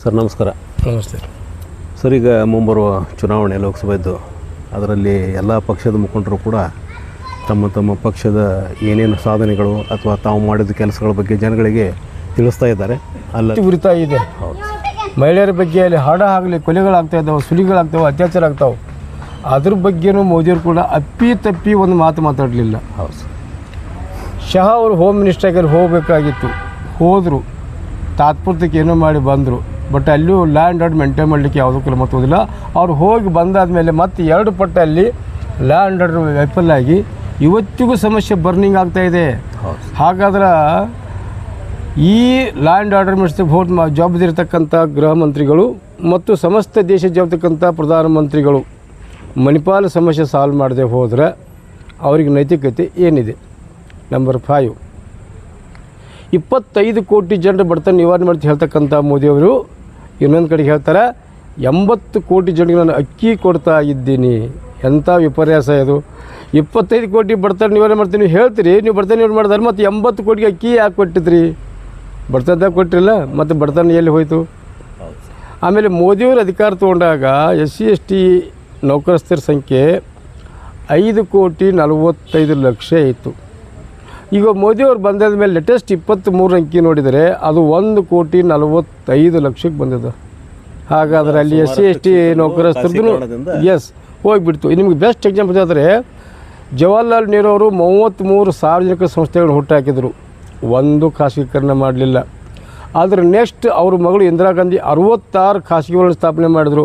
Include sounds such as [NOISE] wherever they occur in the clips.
Sir ನಮಸ್ಕಾರ. ನಮಸ್ತೆ. Sir ಈಗ ಮುಂಬರುವ ಚುನಾವಣೆ ಲೋಕಸಭೆದ್ದು ಅದರಲ್ಲಿ ಎಲ್ಲ ಪಕ್ಷದ ಮುಖಂಡರು ಕೂಡ ತಮ್ಮ ತಮ್ಮ ಪಕ್ಷದ ಏನೇನು ಸಾಧನೆಗಳು ಅಥವಾ ತಾವು ಮಾಡಿದ ಕೆಲಸಗಳ ಬಗ್ಗೆ ಜನಗಳಿಗೆ ತಿಳಿಸ್ತಾ ಇದ್ದಾರೆ. ಅಲ್ಲ ಉರಿತಾ ಇದೆ. ಮಹಿಳೆಯರ ಬಗ್ಗೆ ಅಲ್ಲಿ ಹಾಡ ಆಗಲಿ ಕೊಲೆಗಳಾಗ್ತಾ ಇದ್ದಾವೆ ಸುಲಿಗಳಾಗ್ತಾವೆ ಅತ್ಯಾಚಾರ ಆಗ್ತಾವೆ ಅದ್ರ ಬಗ್ಗೆನೂ ಮೋದಿಯವರು ಕೂಡ ಅಪ್ಪಿ ತಪ್ಪಿ ಒಂದು ಮಾತು ಮಾತಾಡಲಿಲ್ಲ. ಹೌದು ಶಹ ಅವರು ಹೋಮ್ ಮಿನಿಸ್ಟರ್ಗೆ ಹೋಗಬೇಕಾಗಿತ್ತು. ಹೋದರು. ತಾತ್ಪೂರ್ತಕ್ಕೆ ಏನೋ ಮಾಡಿ ಬಂದರು. ಬಟ್ ಅಲ್ಲೂ ಲ್ಯಾಂಡ್ ಆರ್ಡ್ ಮೇಂಟೈನ್ ಮಾಡಲಿಕ್ಕೆ ಯಾವುದೂ ಕ್ರಮ ತಗೋದಿಲ್ಲ ಅವ್ರು ಹೋಗಿ ಬಂದಾದ ಮೇಲೆ ಮತ್ತೆ ಎರಡು ಪಟ್ಟಲ್ಲಿ ಲ್ಯಾಂಡ್ ಆರ್ಡರ್ ವೈಫಲ್ ಆಗಿ ಇವತ್ತಿಗೂ ಸಮಸ್ಯೆ ಬರ್ನಿಂಗ್ ಆಗ್ತಾ ಇದೆ. ಹಾಗಾದ್ರೆ ಈ ಲ್ಯಾಂಡ್ ಆರ್ಡರ್ ಮಿನಿಸ್ಟರ್ ಭೋಟ್ ಜವಾಬ್ದಾರಿರ್ತಕ್ಕಂಥ ಗೃಹ ಮಂತ್ರಿಗಳು ಮತ್ತು ಸಮಸ್ತ ದೇಶ ಜವಾಬ್ದಾರಿತಕ್ಕಂಥ ಪ್ರಧಾನಮಂತ್ರಿಗಳು ಮಣಿಪಾಲ ಸಮಸ್ಯೆ ಸಾಲ್ವ್ ಮಾಡದೆ ಹೋದರೆ ಅವರಿಗೆ ನೈತಿಕತೆ ಏನಿದೆ? ನಂಬರ್ ಫೈವ್ ಇಪ್ಪತ್ತೈದು ಕೋಟಿ ಜನರ ಬಡತನ ನಿವಾರಣೆ ಮಾಡ್ತಾ ಹೇಳ್ತಕ್ಕಂಥ ಮೋದಿಯವರು ಇನ್ನೊಂದು ಕಡೆಗೆ ಹೇಳ್ತಾರೆ, ಎಂಬತ್ತು ಕೋಟಿ ಜನರಿಗೆ ನಾನು ಅಕ್ಕಿ ಕೊಡ್ತಾ ಇದ್ದೀನಿ. ಎಂಥ ವಿಪರ್ಯಾಸ ಇದು. ಇಪ್ಪತ್ತೈದು ಕೋಟಿ ಬಡತನ ನೀವೇನು ಮಾಡ್ತೀನಿ? ನೀವು ಹೇಳ್ತೀರಿ, ನೀವು ಬಡತನ ಏನು ಮಾಡಿದ್ರೆ? ಮತ್ತು ಎಂಬತ್ತು ಕೋಟಿಗೆ ಅಕ್ಕಿ ಯಾಕೆ ಕೊಟ್ಟಿದ್ರಿ? ಬಡತನದಾಗ ಕೊಟ್ಟಿರಲ್ಲ ಮತ್ತು ಬಡತನ ಎಲ್ಲಿ ಹೋಯಿತು? ಆಮೇಲೆ ಮೋದಿಯವರು ಅಧಿಕಾರ ತೊಗೊಂಡಾಗ ಎಸ್ ಸಿ, ಎಸ್ ಟಿ ನೌಕರಸ್ಥರ ಸಂಖ್ಯೆ ಐದು ಕೋಟಿ ನಲವತ್ತೈದು ಲಕ್ಷ ಇತ್ತು. ಈಗ ಮೋದಿಯವರು ಬಂದಾದ ಮೇಲೆ ಲೇಟೆಸ್ಟ್ ಇಪ್ಪತ್ತ್ಮೂರು ಅಂಕಿ ನೋಡಿದರೆ ಅದು ಒಂದು ಕೋಟಿ ನಲವತ್ತೈದು ಲಕ್ಷಕ್ಕೆ ಬಂದಿದೆ. ಹಾಗಾದರೆ ಅಲ್ಲಿ ಎಸ್ ಸಿ ಎಸ್ ಟಿ ನೌಕರಸ್ಥರದ್ದು ಎಸ್ ಹೋಗಿಬಿಡ್ತು. ನಿಮ್ಗೆ ಬೆಸ್ಟ್ ಎಕ್ಸಾಂಪಲ್ ಆದರೆ ಜವಾಹರ್ಲಾಲ್ ನೆಹರು ಅವರು ಮೂವತ್ತ್ಮೂರು ಸಾರ್ವಜನಿಕ ಸಂಸ್ಥೆಗಳನ್ನು ಹುಟ್ಟಾಕಿದರು ಒಂದು ಖಾಸಗೀಕರಣ ಮಾಡಲಿಲ್ಲ. ಆದರೆ ನೆಕ್ಸ್ಟ್ ಅವ್ರ ಮಗಳು ಇಂದಿರಾ ಗಾಂಧಿ ಅರವತ್ತಾರು ಖಾಸಗಿಗಳನ್ನು ಸ್ಥಾಪನೆ ಮಾಡಿದ್ರು.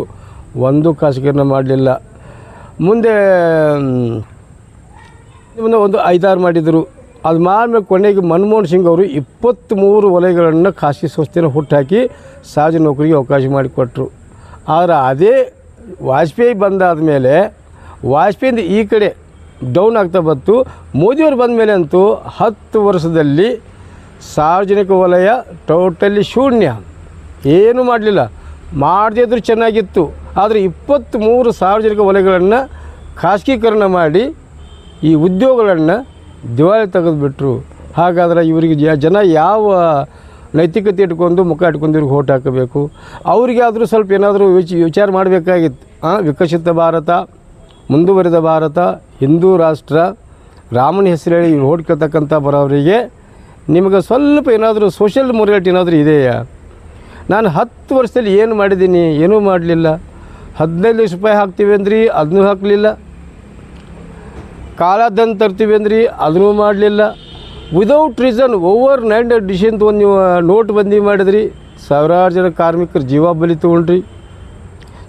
ಒಂದು ಖಾಸಗೀಕರಣ ಮಾಡಲಿಲ್ಲ. ಮುಂದೆ ಒಂದು ಐದಾರು ಮಾಡಿದರು. ಅದು ಮಾಡಿದ ಕೊನೆಗೆ ಮನಮೋಹನ್ ಸಿಂಗ್ ಅವರು ಇಪ್ಪತ್ತ್ಮೂರು ವಲಯಗಳನ್ನು ಖಾಸಗಿ ಸಂಸ್ಥೆಯನ್ನು ಹುಟ್ಟಾಕಿ ಸಹಜ ನೌಕರಿಗೆ ಅವಕಾಶ ಮಾಡಿಕೊಟ್ರು. ಆದರೆ ಅದೇ ವಾಜಪೇಯಿ ಬಂದಾದ ಮೇಲೆ ವಾಜಪೇಯಿಂದ ಈ ಕಡೆ ಡೌನ್ ಆಗ್ತಾ ಬಂತು. ಮೋದಿಯವರು ಬಂದ ಮೇಲೆ ಅಂತೂ ಹತ್ತು ವರ್ಷದಲ್ಲಿ ಸಾರ್ವಜನಿಕ ವಲಯ ಟೋಟಲಿ ಶೂನ್ಯ. ಏನೂ ಮಾಡಲಿಲ್ಲ. ಮಾಡದೇ ಇದ್ರೂ ಚೆನ್ನಾಗಿತ್ತು. ಆದರೆ ಇಪ್ಪತ್ತ್ಮೂರು ಸಾರ್ವಜನಿಕ ವಲಯಗಳನ್ನು ಖಾಸಗೀಕರಣ ಮಾಡಿ ಈ ಉದ್ಯೋಗಗಳನ್ನು ದಿವಾಳಿ ತೆಗೆದುಬಿಟ್ರು. ಹಾಗಾದ್ರೆ ಇವರಿಗೆ ಜನ ಯಾವ ನೈತಿಕತೆ ಇಟ್ಕೊಂಡು ಮುಖ ಇಟ್ಕೊಂಡು ಇವ್ರಿಗೆ ಓಟ್ ಹಾಕಬೇಕು? ಅವರಿಗೆ ಆದರೂ ಸ್ವಲ್ಪ ಏನಾದರೂ ವಿಚ, ವಿಚಾರ ಮಾಡಬೇಕಾಗಿತ್ತು ಹಾಂ ವಿಕಸಿತ ಭಾರತ, ಮುಂದುವರಿದ ಭಾರತ, ಹಿಂದೂ ರಾಷ್ಟ್ರ, ರಾಮನ ಹೆಸರು ಹೇಳಿ ಓಟ್ ಕೇಳ್ತಕ್ಕಂಥ ಬರೋವರಿಗೆ ನಿಮಗೆ ಸ್ವಲ್ಪ ಏನಾದರೂ ಸೋಷಿಯಲ್ ಮೊರಾಲಿಟಿ ಏನಾದರೂ ಇದೆಯಾ? ನಾನು ಹತ್ತು ವರ್ಷದಲ್ಲಿ ಏನು ಮಾಡಿದ್ದೀನಿ, ಏನೂ ಮಾಡಲಿಲ್ಲ. ಹದಿನೈದು ಲಕ್ಷ ರೂಪಾಯಿ ಹಾಕ್ತೀವಿ ಅಂದ್ರಿ ಅದನ್ನೂ ಹಾಕಲಿಲ್ಲ. ಕಾಲಧನ್ ತರ್ತೀವಿ ಅಂದ್ರಿ ಅದನ್ನೂ ಮಾಡಲಿಲ್ಲ. Without reason over nine decision ಒಂದು ನೀವು ನೋಟ್ ಬಂದಿ ಮಾಡಿದ್ರಿ, ಸಾವಿರಾರು ಜನ ಕಾರ್ಮಿಕರು ಜೀವ ಬಲಿ ತೊಗೊಂಡ್ರಿ.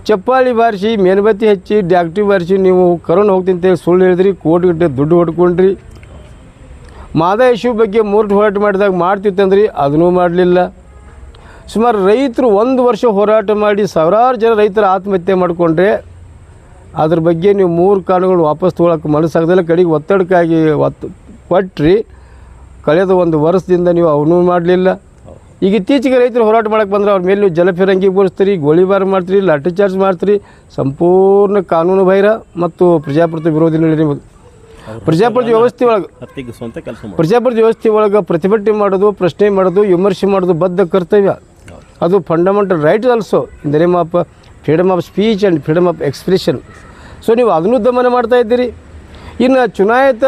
ಚಪ್ಪಾಳಿ ಬಾರಿಸಿ ಮೇಣಬತ್ತಿ ಹಚ್ಚಿ, ಡ್ಯಾಕ್ಟ್ರಿ ಬಾರಿಸಿ, ನೀವು ಕರೋನಾ ಹೋಗ್ತೀನಿ ಸುಳ್ಳು ಹೇಳಿದ್ರಿ ಕೋಟಿ ಗಂಟೆ ದುಡ್ಡು ಹೊಡ್ಕೊಂಡ್ರಿ. ಮಾದ ಇಶ್ಯೂ ಬಗ್ಗೆ ಮೂರ್ಟ್ ಹೋರಾಟ ಮಾಡಿದಾಗ ಮಾಡ್ತಿತ್ತಂದ್ರಿ ಅದನ್ನೂ ಮಾಡಲಿಲ್ಲ. ಸುಮಾರು ರೈತರು ಒಂದು ವರ್ಷ ಹೋರಾಟ ಮಾಡಿ, ಸಾವಿರಾರು ಜನ ರೈತರು ಆತ್ಮಹತ್ಯೆ ಮಾಡಿಕೊಂಡ್ರೆ ಅದ್ರ ಬಗ್ಗೆ ನೀವು ಮೂರು ಕಾರಣಗಳು ವಾಪಸ್ ತೊಗೊಳಕ್ಕೆ ಮನಸ್ಸಾಗದಲ್ಲ. ಕಡೆಗೆ ಒತ್ತಡಕ್ಕಾಗಿ ಒತ್ತು ಕೊಟ್ಟರಿ ಕಳೆದ ಒಂದು ವರ್ಷದಿಂದ ನೀವು ಅವನು ಮಾಡಲಿಲ್ಲ. ಈಗ ಇತ್ತೀಚೆಗೆ ರೈತರು ಹೋರಾಟ ಮಾಡಕ್ಕೆ ಬಂದ್ರೆ ಅವ್ರ ಮೇಲೆ ನೀವು ಜಲಫಿರಂಗಿ ಬೋರಿಸ್ತೀರಿ ಗೋಳಿಬಾರ್ ಮಾಡ್ತೀರಿ ಲಾಠಿ ಚಾರ್ಜ್ ಮಾಡ್ತೀರಿ. ಸಂಪೂರ್ಣ ಕಾನೂನು ಬೈರ ಮತ್ತು ಪ್ರಜಾಪ್ರಭುತ್ವ ವಿರೋಧಿ ನಡೆ ನಿಮ್ಮದು ಪ್ರಜಾಪ್ರಭುತ್ವ ವ್ಯವಸ್ಥೆ ಒಳಗೆ ಪ್ರಜಾಪ್ರತಿ ಸ್ವಂತ ಕೆಲಸ ಪ್ರಜಾಪ್ರಭುತ್ವ ವ್ಯವಸ್ಥೆ ಒಳಗೆ ಪ್ರತಿಭಟನೆ ಮಾಡೋದು ಪ್ರಶ್ನೆ ಮಾಡೋದು ವಿಮರ್ಶೆ ಮಾಡೋದು ಬದ್ಧ ಕರ್ತವ್ಯ. ಅದು fundamental right also in the name of freedom of speech and freedom of expression so ನೀವು ಅದನ್ನು ದಮನ ಮಾಡ್ತಾ ಇದ್ದೀರಿ. ಇನ್ನು ಚುನಾಯಿತ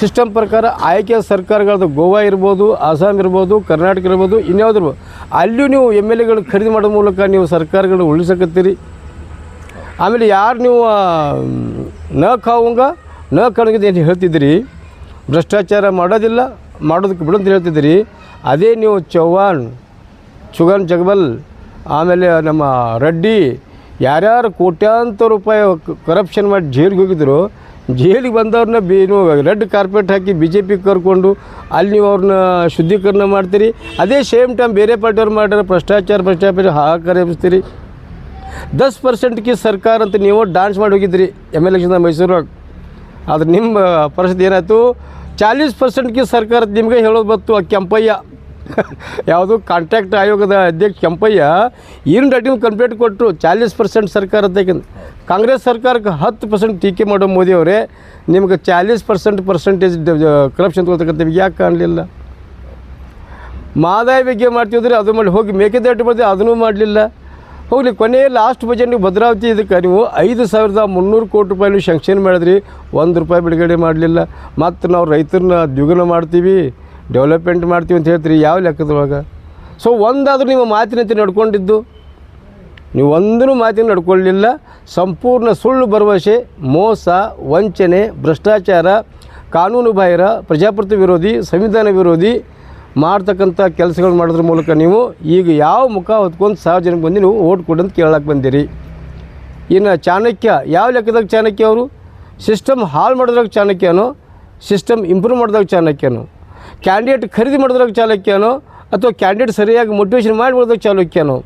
ಸಿಸ್ಟಮ್ ಪ್ರಕಾರ ಆಯ್ಕೆ ಸರ್ಕಾರಗಳದ್ದು ಗೋವಾ ಇರ್ಬೋದು, ಅಸ್ಸಾಂ ಇರ್ಬೋದು, ಕರ್ನಾಟಕ ಇರ್ಬೋದು ಇನ್ಯಾವುದ್ರೂ ಇರ್ಬೋದು. ಅಲ್ಲಿಯೂ ನೀವು ಎಂ ಎಲ್ ಎಗಳು ಖರೀದಿ ಮಾಡೋ ಮೂಲಕ ನೀವು ಸರ್ಕಾರಗಳನ್ನ ಉಳಿಸಕತ್ತೀರಿ. ಆಮೇಲೆ ಯಾರು ನೀವು ನ ಕಾವುಂಗ, ನ ಕಣಗಿದೆ ಅಂತ ಹೇಳ್ತಿದ್ದೀರಿ. ಭ್ರಷ್ಟಾಚಾರ ಮಾಡೋದಿಲ್ಲ, ಮಾಡೋದಕ್ಕೆ ಬಿಡು ಅಂತ ಹೇಳ್ತಿದ್ದೀರಿ. ಅದೇ ನೀವು ಚೌಹಾಣ್, ಚುಗನ್ ಜಗಬಲ್ ಆಮೇಲೆ ನಮ್ಮ ರೆಡ್ಡಿ ಯಾರ್ಯಾರು ಕೋಟ್ಯಾಂತರ ರೂಪಾಯಿ ಕರಪ್ಷನ್ ಮಾಡಿ ಜೈಲಿಗೆ ಹೋಗಿದ್ರು, ಜೈಲಿಗೆ ಬಂದವ್ರನ್ನ ಬೇನು ರೆಡ್ ಕಾರ್ಪೆಟ್ ಹಾಕಿ ಬಿ ಜೆ ಪಿ ಕರ್ಕೊಂಡು ಅಲ್ಲಿ ನೀವು ಅವ್ರನ್ನ ಶುದ್ಧೀಕರಣ ಮಾಡ್ತೀರಿ. ಅದೇ ಸೇಮ್ ಟೈಮ್ ಬೇರೆ ಪಾರ್ಟಿಯವ್ರು ಮಾಡಿರೋ ಭ್ರಷ್ಟಾಚಾರ ಭ್ರಷ್ಟಾಚಾರ ಹಾಕಾರ ಎಬ್ಸ್ತೀರಿ ದಸ್ ಪರ್ಸೆಂಟ್ಗೆ ಸರ್ಕಾರ ಅಂತ ನೀವು ಡಾನ್ಸ್ ಮಾಡಿ ಹೋಗಿದ್ರಿ ಎಂ ಎಲ್ ಎಲೆಕ್ಷನ್ ಮೈಸೂರಾಗ ಆದ್ರೆ ನಿಮ್ಮ ಪರಿಸ್ಥಿತಿ ಏನಾಯಿತು? ಚಾಲೀಸ್ ಪರ್ಸೆಂಟ್ಗೆ ಸರ್ಕಾರ ನಿಮಗೆ ಹೇಳೋದು ಬತ್ತು ಆ ಕೆಂಪಯ್ಯ. [LAUGHS] ಯಾವುದು ಕಾಂಟ್ರಾಕ್ಟ್ ಆಯೋಗದ ಅಧ್ಯಕ್ಷ ಕೆಂಪಯ್ಯ ಏನು ಡಾಟಿನ ಕಂಪ್ಲೇಂಟ್ ಕೊಟ್ಟರು. ಚಾಲೀಸ್ ಪರ್ಸೆಂಟ್ ಸರ್ಕಾರ ತೆಗೆದು. ಕಾಂಗ್ರೆಸ್ ಸರ್ಕಾರಕ್ಕೆ ಹತ್ತು ಪರ್ಸೆಂಟ್ ಟೀಕೆ ಮಾಡೋ ಮೋದಿ ಅವರೇ, ನಿಮ್ಗೆ ಚಾಲೀಸ್ ಪರ್ಸೆಂಟ್ ಪರ್ಸೆಂಟೇಜ್ ಕರಪ್ಷನ್ ತೊಗೊಳ್ತಕ್ಕಂಥ ಯಾಕೆ ಕಾಣಲಿಲ್ಲ? ಮಾದಾಯ ಬಗ್ಗೆ ಮಾಡ್ತಿದ್ರೆ ಅದು ಮಾಡಿ ಹೋಗಿ ಮೇಕೆದಾಟು ಮಾಡಿದೆ ಅದನ್ನೂ ಮಾಡಲಿಲ್ಲ. ಹೋಗಲಿ, ಕೊನೆಯ ಲಾಸ್ಟ್ ಬಜೆಟ್ ಭದ್ರಾವತಿ ಇದಕ್ಕೆ ನೀವು ಐದು ಸಾವಿರದ ಮುನ್ನೂರು ಕೋಟಿ ರೂಪಾಯಿ ನೀವು ಶಂಕ್ಷನ್ ಮಾಡಿದ್ರಿ. ಒಂದು ರೂಪಾಯಿ ಬಿಡುಗಡೆ ಮಾಡಲಿಲ್ಲ. ಮತ್ತು ನಾವು ರೈತರನ್ನ ದ್ವಿಗುಣ ಮಾಡ್ತೀವಿ. ಡೆವಲಪ್ಮೆಂಟ್ ಮಾಡ್ತೀವಿ ಅಂತ ಹೇಳ್ತೀರಿ? ಯಾವ ಲೆಕ್ಕದೊಳಗೆ? ಸೊ ಒಂದಾದರೂ ನಿಮ್ಮ ಮಾತಿನಂತೆ ನಡ್ಕೊಂಡಿದ್ದು. ನೀವು ಒಂದೂ ಮಾತಿನ ನಡ್ಕೊಳ್ಳಿಲ್ಲ. ಸಂಪೂರ್ಣ ಸುಳ್ಳು ಭರವಸೆ, ಮೋಸ, ವಂಚನೆ, ಭ್ರಷ್ಟಾಚಾರ, ಕಾನೂನು ಬಾಹಿರ ಪ್ರಜಾಪ್ರಭುತ್ವ ವಿರೋಧಿ, ಸಂವಿಧಾನ ವಿರೋಧಿ ಮಾಡ್ತಕ್ಕಂಥ ಕೆಲಸಗಳು ಮಾಡೋದ್ರ ಮೂಲಕ ನೀವು ಈಗ ಯಾವ ಮುಖ ಹೊತ್ಕೊಂಡು ಸಾರ್ವಜನಿಕ ಬಂದು ನೀವು ಓಟ್ ಕೊಡು ಅಂತ ಕೇಳಕ್ಕೆ ಬಂದಿರಿ. ಇನ್ನು ಚಾಣಕ್ಯ, ಯಾವ ಲೆಕ್ಕದಾಗ ಚಾಣಕ್ಯ ಅವರು? ಸಿಸ್ಟಮ್ ಹಾಳು ಮಾಡೋದ್ರಾಗ ಚಾಣಕ್ಯನೋ ಸಿಸ್ಟಮ್ ಇಂಪ್ರೂವ್ ಮಾಡಿದಾಗ ಚಾಣಕ್ಯನೋ. ಕ್ಯಾಂಡಿಡೇಟ್ ಖರೀದಿ ಮಾಡಿದ್ರಾಗ ಚಾಲುಕ್ಯನೋ ಅಥವಾ ಕ್ಯಾಂಡಿಡೇಟ್ ಸರಿಯಾಗಿ ಮೋಟಿವೇಶನ್ ಮಾಡಿ ಮಾಡೋದಾಗ ಚಾಲುಕ್ಯನೋ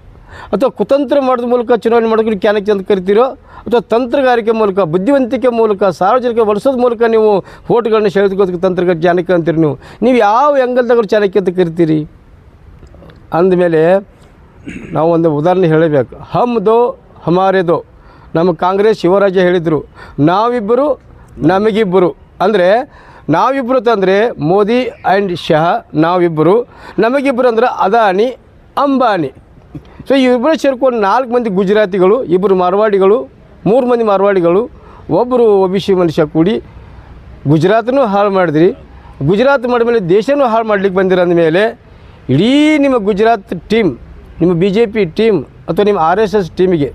ಅಥವಾ ಕುತಂತ್ರ ಮಾಡೋದ್ರ ಮೂಲಕ ಚುನಾವಣೆ ಮಾಡೋದಕ್ಕೆ ಚಾಣಕ್ಯ ಅಂತ ಕರಿತೀರೋ, ಅಥವಾ ತಂತ್ರಗಾರಿಕೆ ಮೂಲಕ, ಬುದ್ಧಿವಂತಿಕೆ ಮೂಲಕ, ಸಾರ್ವಜನಿಕ ಬಳಸೋದ್ರ ಮೂಲಕ ನೀವು ಓಟ್ಗಳನ್ನ ಸೆಳೆದುಕೋದಕ್ಕೆ ತಂತ್ರಗಾರ ಚಾಣಕ್ಯ ಅಂತೀರಿ ನೀವು. ನೀವು ಯಾವ ಎಂಗಲ್ದಾಗ್ರು ಚಾಣಕ್ಯ ಅಂತ ಕರಿತೀರಿ? ಅಂದಮೇಲೆ ನಾವು ಒಂದು ಉದಾಹರಣೆ ಹೇಳಬೇಕು. ಹಮ್ದೋ ಹಮಾರೆದೋ ನಮ್ಮ ಕಾಂಗ್ರೆಸ್, ಶಿವರಾಜ ಹೇಳಿದರು, ನಾವಿಬ್ಬರು ನಮಗಿಬ್ಬರು. ಅಂದರೆ ನಾವಿಬ್ಬರು ತಂದರೆ ಮೋದಿ ಆ್ಯಂಡ್ ಶಹ ನಾವಿಬ್ಬರು ನಮಗಿಬ್ಬರು ಅಂದ್ರೆ ಅದಾನಿ, ಅಂಬಾನಿ. ಸೊ ಇಬ್ಬರು ಸೇರ್ಕೊಂಡು ನಾಲ್ಕು ಮಂದಿ ಗುಜರಾತಿಗಳು ಇಬ್ಬರು ಮಾರ್ವಾಡಿಗಳು, ಮೂರು ಮಂದಿ ಮಾರ್ವಾಡಿಗಳು ಒಬ್ಬರು ಒ ಬಿ ಸಿ ಮನುಷ್ಯ ಕೂಡಿ ಗುಜರಾತನೂ ಹಾಳು ಮಾಡಿದ್ರಿ. ಗುಜರಾತ್ ಮಾಡಿದ್ಮೇಲೆ ದೇಶನೂ ಹಾಳು ಮಾಡ್ಲಿಕ್ಕೆ ಬಂದಿರ ಅಂದಮೇಲೆ ಇಡೀ ನಿಮ್ಮ ಗುಜರಾತ್ ಟೀಮ್, ನಿಮ್ಮ ಬಿ ಜೆ ಪಿ ಟೀಮ್ ಅಥವಾ ನಿಮ್ಮ ಆರ್ ಎಸ್ ಎಸ್ ಟೀಮಿಗೆ